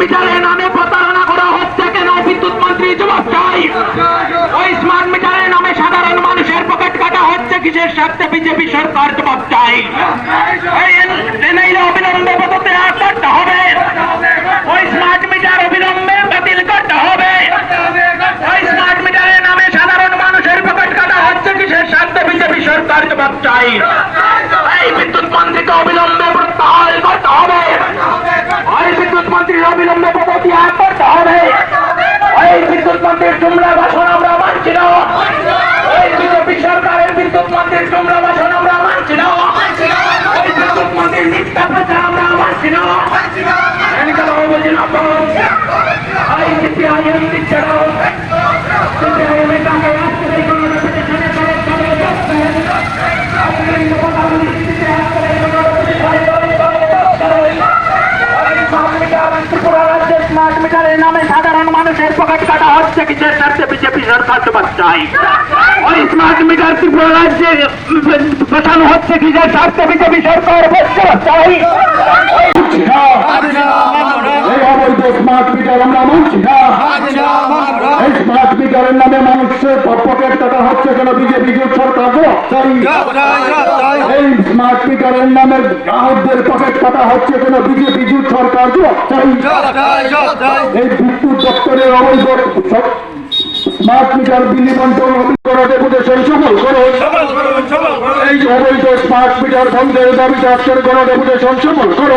মিটারের নামে প্রতারণা করা হচ্ছে কেন, বিদ্যুৎ মন্ত্রী জবাব ওই স্মার্ট মিটারের নামে সাধারণ মানুষের পকেট কাটা হচ্ছে কিসের স্বার্থে বিজেপি সরকার জবাব চাই অবিলম্বে পদতে করতে হবে। ওই স্মার্ট মিটার অবিলম্বে বাতিল করতে হবে। ওই স্মার্ট মিটারের নামে সাধারণ মানুষের পকেট কাটা হচ্ছে কিসের স্বার্থে বিজেপি সরকার জবাব চাই এই বিদ্যুৎ মন্ত্রীকে অবিলম্বে প্রত্যাহার করতে হবে। অবিলম্বে পদত্যাগ করতে হবে। এই বিদ্যুৎ মন্ত্রীর জুমলা ভাষণ আমরা মানছি না। এই বিজেপি সরকারের বিদ্যুৎ মন্ত্রীর জুমলা ভাষণ আমরা মানছি না। ওই বিদ্যুৎ মন্ত্রীর মিথ্যা প্রচার আমরা মানছি এই না সিপিআইএম এর টাকা আসতে দেয় কোনো রেপুটেশনে খরচ করে যাচ্ছে আপনার এই কথা বলি সিপিআইএম ত্রিপুরা রাজ্যের স্মার্ট মিটারের নামে সাধারণ মানুষের পকেট কাটা হচ্ছে কিসের স্বার্থে বিজেপি সরকার জবাব চাই। ওই স্মার্ট মিটার ত্রিপুরা রাজ্যে বসানো হচ্ছে কিসের স্বার্থে বিজেপি সরকার জবাব চাই। স্মার্ট মিটার আমরা মানছি না। এই স্মার্ট মিটারের নামে মানুষের পকেট কাটা হচ্ছে কেন? বিজেপি সরকার এই স্মার্ট মিটারের নামে গ্রাহকদের পকেট কাটা হচ্ছে কেন বিজেপি জোট সরকার এই বিদ্যুৎ দপ্তরের অবৈধ স্মার্ট মিটার বিলি বন্টন অভিজ্ঞতা ডেপুটেশন সফল করো এই অবৈধ স্মার্ট মিটার বন্ধের দাবিতে আজকের গণ ডেপুটেশন সফল করো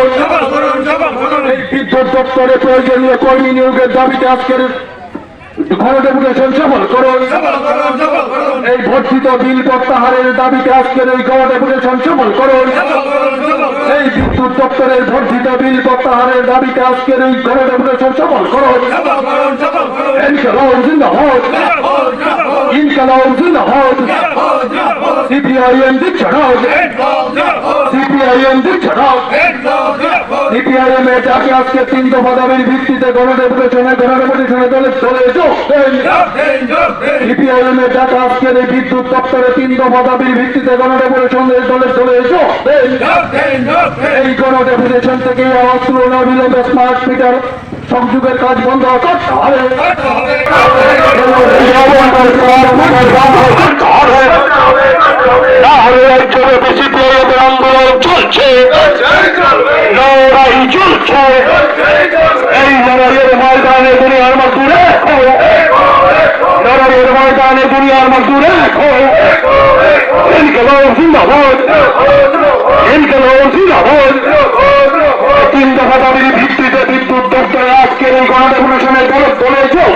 এই বিদ্যুৎ দপ্তরে প্রয়োজনীয় কর্মী নিয়োগের দাবিতে আজকের গণ ডেপুটেশন সফল করুন। এই বর্ধিত বিল প্রত্যাহারের দাবিতে আজকের এই গণ ডেপুটেশন সফল করুন। এই বিদ্যুৎ দপ্তরের বর্ধিত বিল প্রত্যাহারের দাবিতে আজকের এই গণ ডেপুটেশন সফল করুন। ইনকালাম জিন্দাবাদ। ইনকালাম জিন্দাবাদ। সিপিআইএম দিচ্ছে সিপিআইএম দিচ্ছে সিপিআইএম এর আজকে তিন দফা দাবির ভিত্তিতে গণডেপুটেশনে গণডেপুটেশনে দলে চলে সিপিআইএম এর ডাকে আজকের এই বিদ্যুৎ দপ্তরে তিন দফা দাবির ভিত্তিতে গণডেপুটেশনে দলে চলে দেন এই গণডেপুটেশন থেকে আওয়াজ তুলনা অবিলম্বে স্মার্ট মিটার সংযোগের কাজ বন্ধ করতে হবে চলছে। চলছে। এই লড়াইয়ের ময়দানে দুনিয়ার মজদুরে লড়াইয়ের ময়দানে দুনিয়ার মজদুরে ইনকে লোক জিন্দাবাদ। ইনকে লোক জিন্দাবাদ। তিন দফা দাবির ভিত্তিতে বিদ্যুৎ দপ্তরে আজকের এই গণডেপুটেশনের দলত দলে যোগ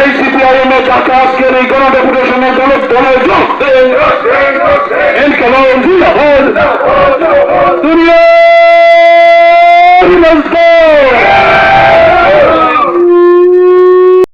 এই সিপিআইএম এর ডাকে আজকের এই গণডেপুটেশনের দলত দলে যোগ দেন। ইনকে লোক জিন্দাবাদ।